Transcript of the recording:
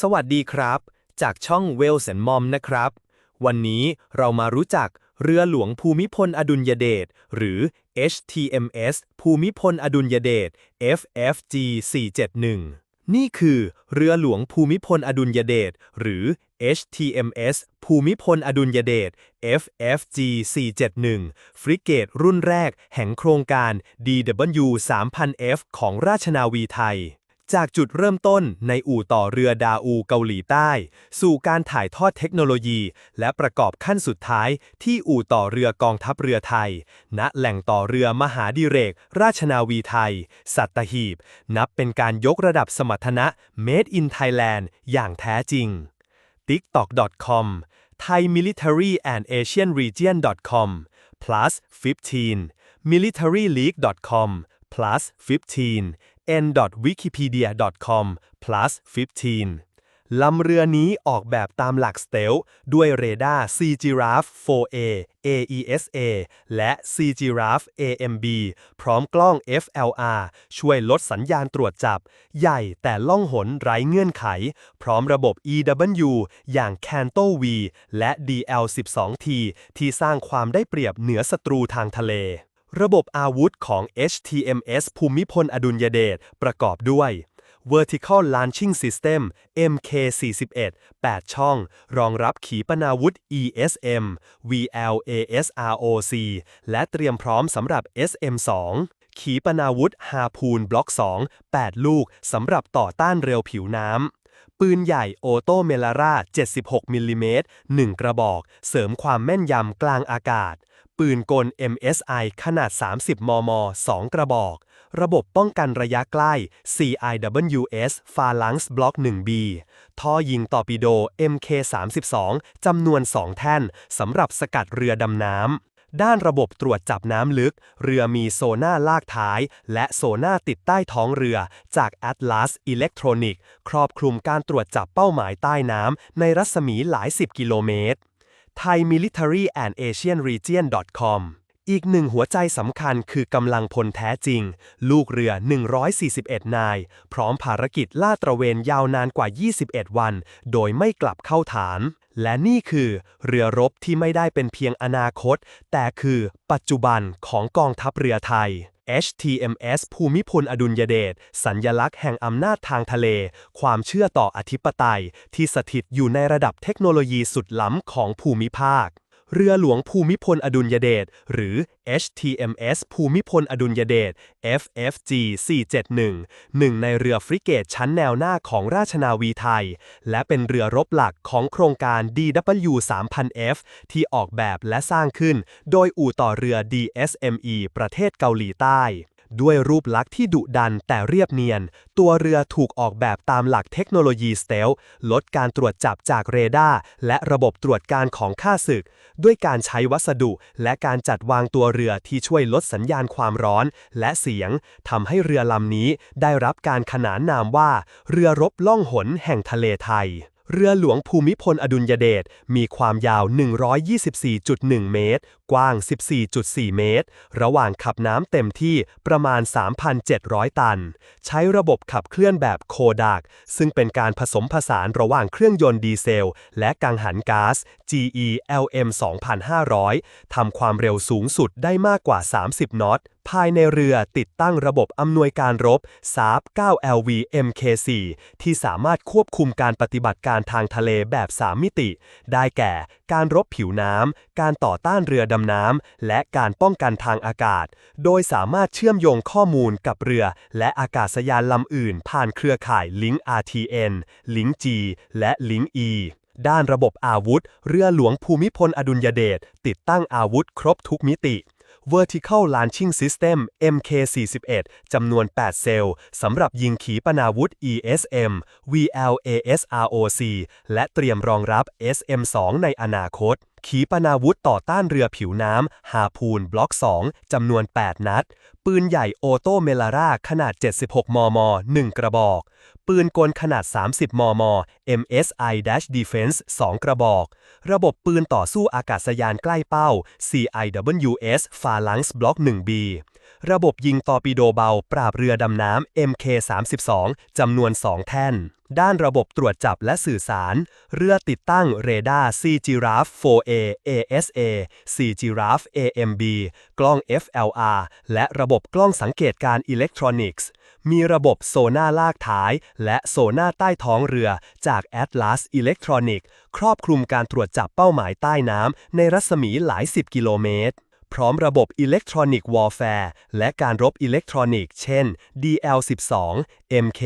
สวัสดีครับ จากช่องเวลส์มอมนะครับ วันนี้เรามารู้จักเรือหลวงภูมิพลอดุลยเดชหรือ HTMS ภูมิพลอดุลยเดช FFG 471 นี่คือเรือหลวงภูมิพลอดุลยเดชหรือ HTMS ภูมิพลอดุลยเดช FFG 471 ฟริเกตรุ่นแรกแห่งโครงการ DW 3000F ของราชนาวีไทย จากจุดเริ่มต้นในอู่ต่อเรือดาอูเกาหลีใต้ สู่การถ่ายทอดเทคโนโลยี และประกอบขั้นสุดท้ายที่อู่ต่อเรือกองทัพเรือไทย ณแหล่งต่อเรือมหาดิเรก ราชนาวีไทย สัตหีบ นับเป็นการยกระดับสมรรถนะ Made in Thailand อย่างแท้จริง tiktok.com Thai Military and Asian Region.com plus 15 militaryleague.com plus 15 n.wikipedia.com plus 15 ลำเรือนี้ออกแบบตามหลักสเตลด้วยเรดาร์ Sea Giraffe 4A AESA และ Sea Giraffe AMB พร้อมกล้อง FLR ช่วยลดสัญญาณตรวจจับ ใหญ่แต่ล่องหนไร้เงื่อนไข พร้อมระบบ EW อย่าง Canto V และ DL12T ที่สร้างความได้เปรียบเหนือศัตรูทางทะเล ระบบอาวุธของ HTMS ภูมิพลอดุลยเดชประกอบด้วย Vertical Launching System MK41 8 ช่อง รองรับขีปนาวุธ ESM VLASROC และเตรียมพร้อมสำหรับ SM2 ขีปนาวุธฮาพูนบล็อก 2 8 ลูกสำหรับต่อต้านเร็วผิวน้ำปืนใหญ่โอโตเมลาร่า 76 มิลลิเมตร 1 กระบอก เสริมความแม่นยำกลางอากาศ ปืนกล MSI ขนาด 30 มม 2 กระบอก ระบบป้องกันระยะใกล้ CIWS Phalanx Block 1B ท่อยิงตอร์ปิโด MK32 จำนวน 2 แท่น สำหรับสกัดเรือดำน้ำด้านระบบตรวจจับน้ำลึก เรือมีโซน่าลากท้าย และโซน่าติดใต้ท้องเรือจาก Atlas Electronic ครอบคลุมการตรวจจับเป้าหมายใต้น้ำในรัศมีหลายสิบกิโลเมตร Thai Military and Asian Region.com อีกหนึ่งหัวใจสำคัญคือกำลังพลแท้จริง ลูกเรือ 141 นาย พร้อมภารกิจลาดตระเวนยาวนานกว่า 21 วัน โดยไม่กลับเข้าฐาน และนี่คือ เรือรบที่ไม่ได้เป็นเพียงอนาคต แต่คือปัจจุบันของกองทัพเรือไทย HTMS ภูมิพลอดุลยเดช สัญญลักษณ์แห่งอำนาจทางทะเล ความเชื่อต่ออธิปไตย ที่สถิตอยู่ในระดับเทคโนโลยีสุดล้ำของภูมิภาค เรือหลวงภูมิพลอดุลยเดชหรือ HTMS ภูมิพลอดุลยเดช FFG 471หนึ่งในเรือฟริเกตชั้นแนวหน้าของราชนาวีไทย และเป็นเรือรบหลักของโครงการ DW 3000F ที่ออกแบบและสร้างขึ้น โดยอู่ต่อเรือ DSME ประเทศเกาหลีใต้ ด้วยรูปลักษณ์ที่ดุดันแต่เรียบเนียน ตัวเรือถูกออกแบบตามหลักเทคโนโลยีสเตลลดการตรวจจับจากเรดาร์และระบบตรวจการของข้าศึก ด้วยการใช้วัสดุและการจัดวางตัวเรือที่ช่วยลดสัญญาณความร้อน และเสียงทำให้เรือลำนี้ได้รับการขนานนามว่า เรือรบล่องหนแห่งทะเลไทย เรือหลวงภูมิพลอดุลยเดชมีความยาว 124.1 เมตร กว้าง 14.4 เมตร ระหว่างขับน้ำเต็มที่ประมาณ 3,700 ตัน ใช้ระบบขับเคลื่อนแบบโคดัก ซึ่งเป็นการผสมผสานระหว่างเครื่องยนต์ดีเซล และกังหันก๊าซ GE LM 2500 ทำความเร็วสูงสุดได้มากกว่า 30 นอต ภายในเรือติดตั้งระบบอำนวยการรบ SAP 9 LV MK4 ที่สามารถควบคุมการปฏิบัติการทางทะเลแบบ 3 มิติ ได้แก่ การรบผิวน้ำ การต่อต้านเรือดำน้ำ และการป้องกันทางอากาศ โดยสามารถเชื่อมโยงข้อมูลกับเรือ และอากาศยานลำอื่น ผ่านเครือข่าย Link RTN Link G และ Link E ด้านระบบอาวุธ เรือหลวงภูมิพลอดุลยเดชติดตั้งอาวุธครบทุกมิติ Vertical Launching System MK41 จำนวน 8 เซลล์สำหรับยิงขีปนาวุธ ESM VLASROC และเตรียมรองรับ SM2 ในอนาคต ขีปนาวุธต่อต้านเรือผิวน้ำ ฮาพูนบล็อก 2 จำนวน 8 นัด ปืนใหญ่โอโตเมลาร่าขนาด 76 มม 1 กระบอก ปืนกลขนาด 30 มม MSI-Defense 2 กระบอก ระบบปืนต่อสู้อากาศยานใกล้เป้า CIWS Phalanx Block 1B ระบบยิงตอร์ปิโดเบา ปราบเรือดำน้ำ MK32 จำนวน 2 แท่น ด้านระบบตรวจจับและสื่อสาร เรือติดตั้งเรดาร์ Sea Giraffe 4A ASA Sea Giraffe AMB กล้อง FLR และระบบกล้องสังเกตการอิเล็กทรอนิกส์มีระบบโซน่าลากท้าย และโซน่าใต้ท้องเรือจาก Atlas Electronic ครอบคลุมการตรวจจับเป้าหมายใต้น้ำในรัศมีหลายสิบกิโลเมตร พร้อมระบบอิเล็กทรอนิกส์วอร์แฟร์และการรบอิเล็กทรอนิกส์เช่น DL12 MK